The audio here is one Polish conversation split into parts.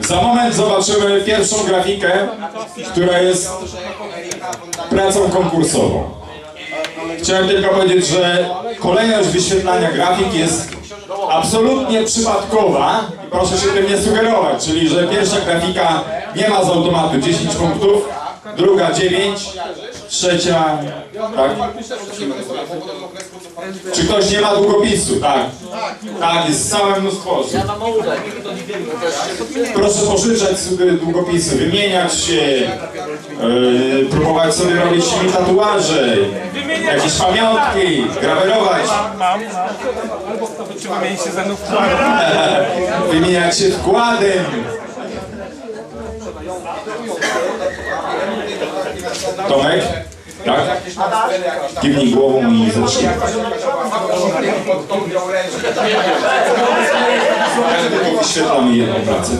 Za moment zobaczymy pierwszą grafikę, która jest pracą konkursową. Chciałem tylko powiedzieć, że kolejność wyświetlania grafik jest absolutnie przypadkowa i proszę się tym nie sugerować, czyli że pierwsza grafika nie ma z automatu 10 punktów, druga 9, trzecia, tak? Czy ktoś nie ma długopisu? Tak. Tak, jest całe mnóstwo osób. Proszę pożyczać sobie długopisy, wymieniać się, yy, próbować sobie robić mi tatuaże, jakieś pamiątki, grawerować, Mam, mam. Wymieniać się wkładem. Tomek? Tak? Kiwnij głową i zacznij. Wyświetlamy jedną pracę.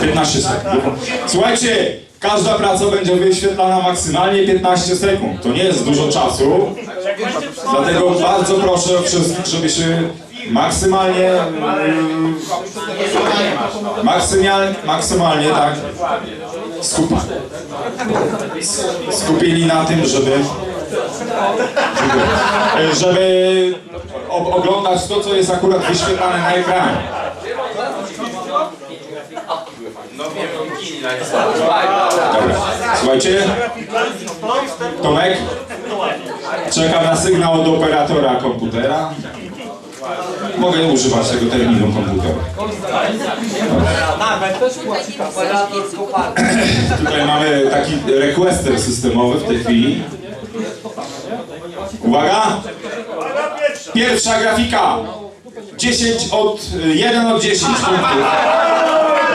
15 sekund. Słuchajcie, każda praca będzie wyświetlana maksymalnie 15 sekund. To nie jest dużo czasu. Dlatego bardzo proszę wszystkich, żeby się maksymalnie mm, maksymalnie, maksymalnie tak skupa, skupili na tym, żeby żeby, oglądać to, co jest akurat wyświetlane na ekranie. Dobra. Słuchajcie, Tomek, czekam na sygnał od operatora komputera. Mogę używać tego terminu komputer. Tutaj mamy taki requester systemowy w tej chwili. Uwaga! Pierwsza grafika. 10 od, 1 od 10 punktów.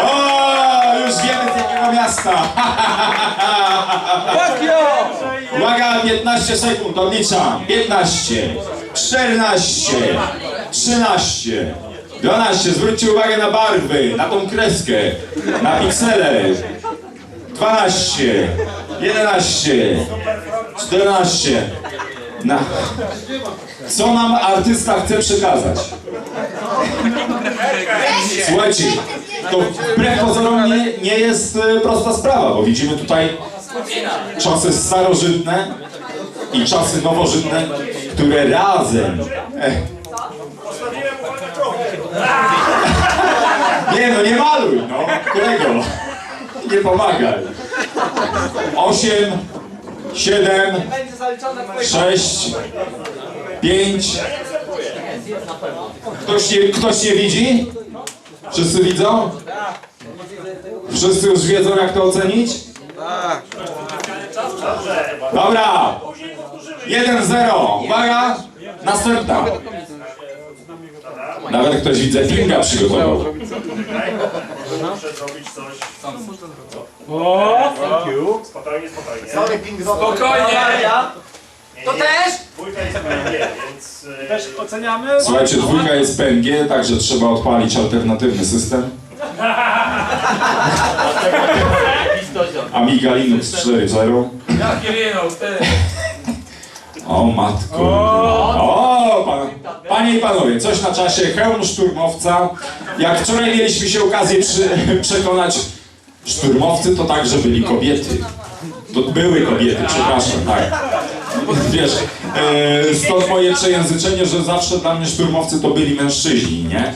O, już wiemy z jakiego miasta. Uwaga, 15 sekund, odliczam. 15, 14, 13, 12. Zwróćcie uwagę na barwy, na tą kreskę, na piksele. 12, 11, 14. Na... Co nam artysta chce przekazać? Słuchajcie, to wbrew pozorom nie, nie jest e, prosta sprawa, bo widzimy tutaj czasy starożytne i czasy nowożytne, które razem. Eh. Nie no, nie maluj, no, kolego. Nie pomagaj. Osiem, siedem, sześć, pięć. Ktoś nie, ktoś nie widzi? Wszyscy widzą? Wszyscy już wiedzą, jak to ocenić? Dobra. 1-0. Uwaga. Następna. Nawet ktoś widzę pinga przygotował. Muszę zrobić coś. O, thank you. Spokojnie, spokojnie. Spokojnie. To też? Dwójka jest PNG, więc... y, Też oceniamy. Słuchajcie, dwójka jest PNG, także trzeba odpalić alternatywny system. Amiga Linux 4.0. Jaki rynął, ty. O matko. O, pan, panie i panowie, coś na czasie. Hełm szturmowca. Jak wczoraj mieliśmy się okazję przy, przekonać, szturmowcy to także byli kobiety. To były kobiety, przepraszam, tak. Wiesz, e, stąd moje przejęzyczenie, że zawsze dla mnie szturmowcy to byli mężczyźni, nie?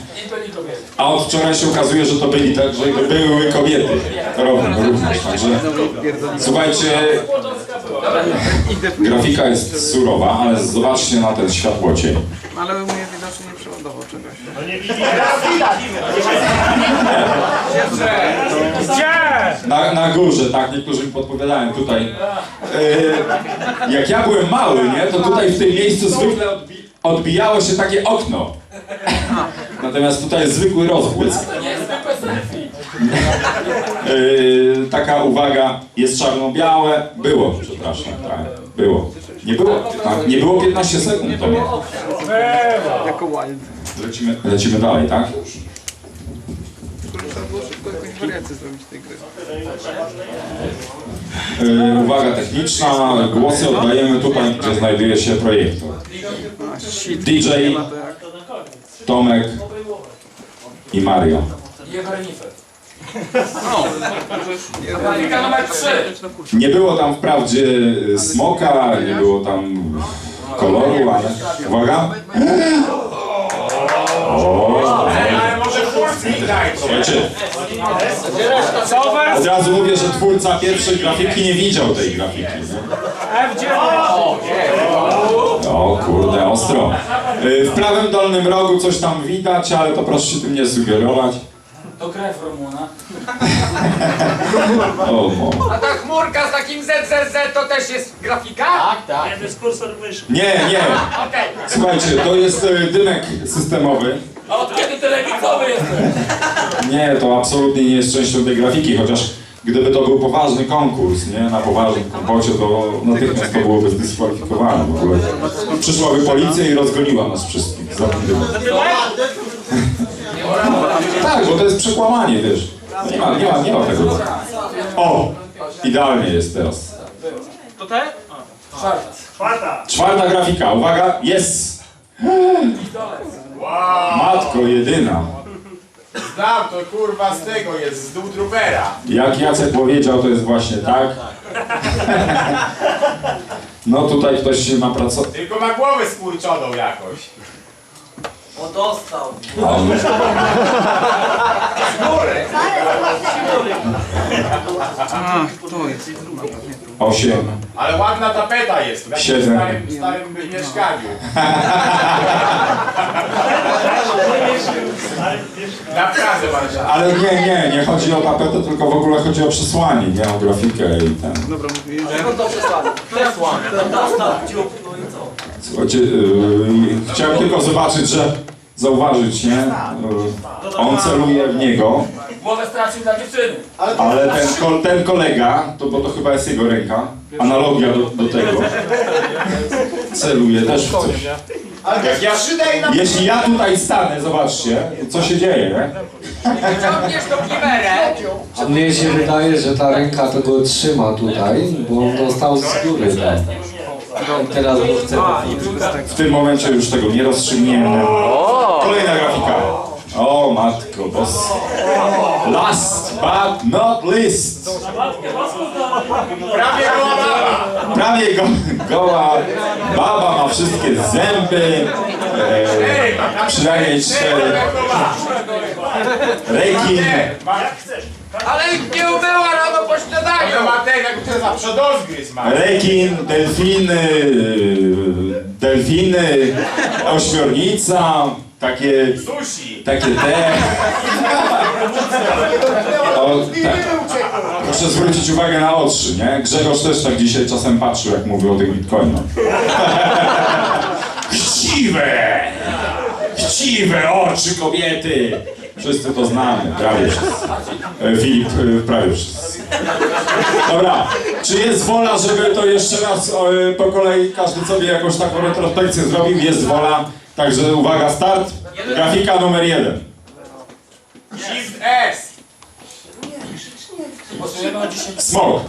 A od wczoraj się okazuje, że to byli także były kobiety. Równo, również, także słuchajcie, grafika jest surowa, ale zobaczcie na ten światłocień. Ale u mnie widocznie nie przeładował czegoś. No nie widzimy. Gdzie? Na, na górze, tak, niektórzy mi podpowiadają tutaj. E, jak ja byłem mały, nie, to tutaj w tym miejscu zwykle odbi odbijało się takie okno. Natomiast tutaj jest zwykły rozbłysk. E, taka uwaga, jest czarno-białe. Było, przepraszam, tak, było. Nie było, tak, nie było 15 sekund. To nie. Jako wild. Lecimy, lecimy dalej, tak? E, uwaga techniczna, głosy oddajemy tutaj, gdzie znajduje się projektor. DJ. Tomek i Mario. Grafika numer 3. Nie było tam wprawdzie smoka, nie było tam koloru, ale... Uwaga! Ale może Furski daj. Słuchajcie, was? od razu mówię, że twórca pierwszej grafiki nie widział tej grafiki. Nie? F9. O kurde, ostro. Y, W prawym dolnym rogu coś tam widać, ale to proszę się tym nie sugerować. To krew Romuna. A ta chmurka z takim ZZZ to też jest grafika? Tak, tak. Nie, nie. Okej. Słuchajcie, to jest y, dymek systemowy. A od kiedy telewizowy jesteś? Nie, to absolutnie nie jest częścią tej grafiki, chociaż gdyby to był poważny konkurs, nie, na poważnym konkursie, to natychmiast to byłoby zdyskwalifikowane w ogóle. Przyszłaby policja i rozgoniła nas wszystkich za ten dymek. Tak, bo to jest przekłamanie, wiesz. Nie ma, nie ma, nie ma tego. O! Idealnie jest teraz. To te? Czwarta grafika, uwaga, jest! Matko jedyna. Znam to kurwa z tego jest, z dół trupera. Jak Jacek powiedział, to jest właśnie tak. No tutaj ktoś się napracował. Tylko ma głowę skurczoną jakoś. A, to jest. Osiem. Ale ładna tapeta jest, w takim Siedem. starym, starym mieszkaniu. Na Pradze Warszawy. Ale nie, nie, nie chodzi o tapetę, tylko w ogóle chodzi o przesłanie, nie o grafikę i ten. Dobra, mówiłem, że Słuchajcie, yy, chciałem tylko zobaczyć, że zauważyć, nie? Yy, on celuje w niego, Głowę stracił dla dziewczyny. ale ten, ko- ten kolega, to bo to chyba jest jego ręka, analogia do, do tego, celuje też w coś. Jak ja na... Jeśli ja tutaj stanę, zobaczcie, co się dzieje, nie? Ciągniesz tą kimerę. A mnie się wydaje, że ta ręka to go trzyma tutaj, bo on dostał z góry tam. Teraz go chce W tym momencie już tego nie rozstrzygniemy. Kolejna grafika. O matko boska. Last but not least. Prawie goła baba. Prawie go, goła baba ma wszystkie zęby. E, przynajmniej cztery. Rekin. Ale ich nie umyła rano po śniadaniu. ma ten, jak to za przodozgryz ma. Rekin, delfiny, delfiny, ośmiornica, takie Sushi. Takie te. O, tak. Proszę zwrócić uwagę na oczy, nie? Grzegorz też tak dzisiaj czasem patrzył, jak mówił o tych bitcoinach. Chciwe! Chciwe oczy kobiety! Wszyscy to znamy, prawie wszyscy. E, Filip, e, prawie wszyscy. Dobra, czy jest wola, żeby to jeszcze raz e, po kolei każdy sobie jakąś taką retrospekcję zrobił? Jest wola, także uwaga, start. Grafika numer jeden. Shift S. Głosujemy o 10. Smok.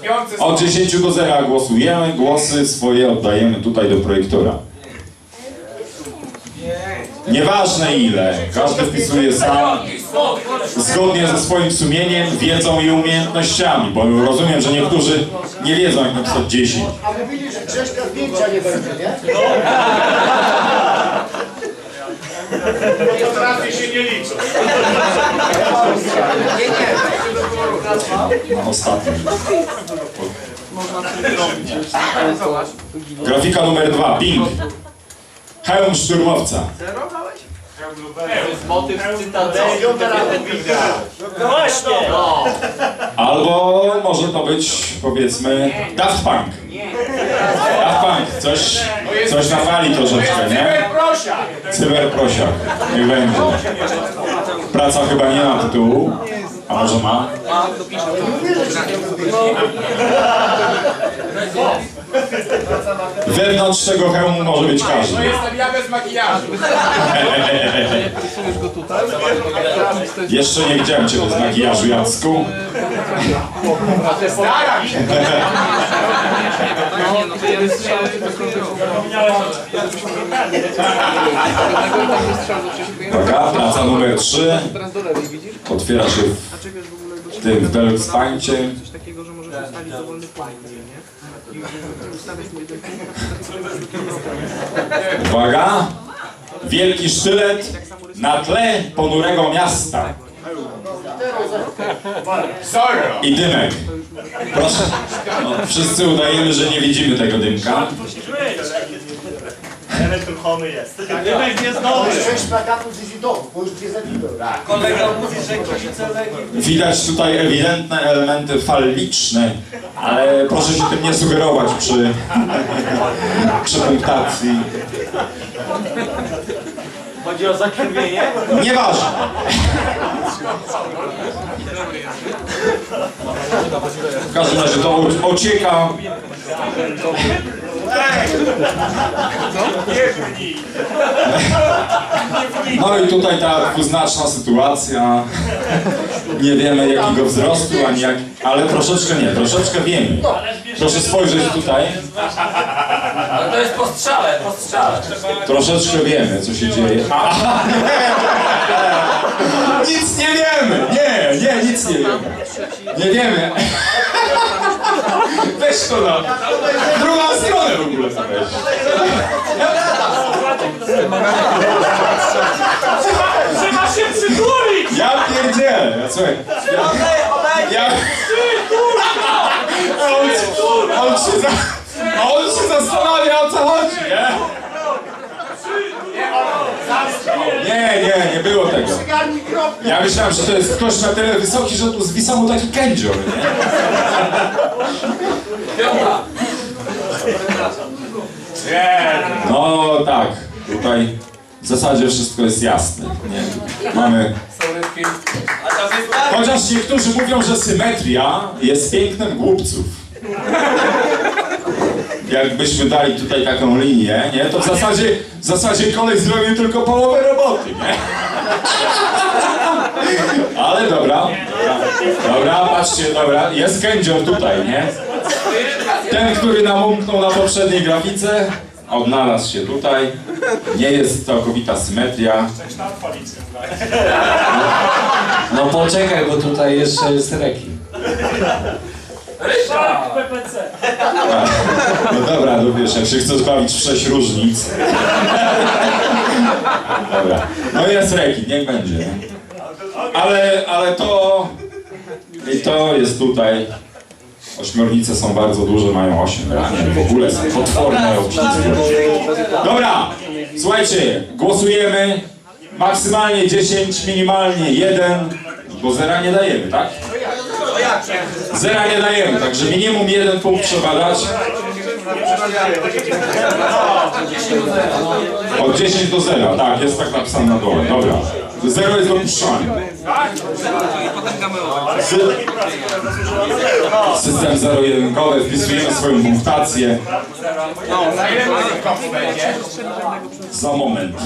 Śpiący Od 10 do 0 głosujemy, głosy swoje oddajemy tutaj do projektora. Nieważne ile, każdy wpisuje sam, zgodnie ze swoim sumieniem, wiedzą i umiejętnościami, bo rozumiem, że niektórzy nie wiedzą jak napisać 10. A mówili, że Grześka zdjęcia nie będzie, nie? Potrafi się nie liczą. Można coś zrobić. Zobacz. Grafika numer 2, Ping. Hełm szturmowca. Albo może to być, powiedzmy, Daft Punk. Daft Punk, coś, coś na fali troszeczkę, nie? Prosia. Cyberprosiak, niech będzie. Praca chyba nie ma tytułu, a może ma? Wewnątrz tego hełmu może być każdy. To jestem ja bez makijażu. Jeszcze nie widziałem Cię bez makijażu, Jacku. Staram się. Nie no, to ja. Uwaga, praca numer 3. Teraz do lewej, widzisz? Otwiera się w tym w takiego, że nie? Uwaga! Wielki sztylet na tle ponurego miasta. I dymek. Proszę. No, wszyscy udajemy, że nie widzimy tego dymka. Element ruchomy jest. Dymek jest dobry. Sześć plakatów wizytowów, bo już dwie zabiłem. Kolega mówi, że Legii. Widać tutaj ewidentne elementy falliczne, ale proszę się tym nie sugerować przy, przy punktacji. Chodzi o zakrwienie? Nieważne. W każdym razie to ocieka. No i tutaj ta dwuznaczna sytuacja. Nie wiemy jakiego wzrostu, ani jak... Ale troszeczkę nie, troszeczkę wiemy. Proszę spojrzeć tutaj. Ale to jest po strzale, po strzale. Troszeczkę wiemy, co się dzieje. Nic nie wiemy! Nie, nie, nic nie wiemy. Nie wiemy. Weź to na drugą stronę w ogóle weź. Trzeba się przytulić! Ja pierdzielę. Ja, słuchaj. Ja, ja, on, się- on, się za, on się zastanawia o co chodzi, nie? Nie, nie, nie było tego. Kropkę. Ja myślałem, że to jest ktoś na tyle wysoki, że tu zwisa mu taki kędzior, nie? No tak, tutaj w zasadzie wszystko jest jasne. Nie? Mamy... Chociaż niektórzy mówią, że symetria jest pięknem głupców. Jakbyśmy dali tutaj taką linię, nie? To w zasadzie, w zasadzie kolej zrobił tylko połowę roboty, nie? Ale dobra. Dobra, patrzcie, dobra. Jest kędzior tutaj, nie? Ten, który nam umknął na poprzedniej grafice, odnalazł się tutaj. Nie jest całkowita symetria. No poczekaj, bo tutaj jeszcze jest rekin. PPC. No dobra, no wiesz, jak się chcesz bawić w sześć różnic. Dobra. No jest rekin, niech będzie. Ale, ale to... I to jest tutaj... Ośmiornice są bardzo duże, mają 8 ramion, w ogóle są potworne obcisłe. Dobra, słuchajcie, głosujemy. Maksymalnie 10, minimalnie 1, bo zera nie dajemy, tak? Zera nie dajemy, także minimum jeden punkt trzeba dać. Od 10 do 0, tak, jest tak napisane na dole, dobra. Zero jest dopuszczalne. System zero-jedynkowy, wpisujemy swoją punktację. Za moment.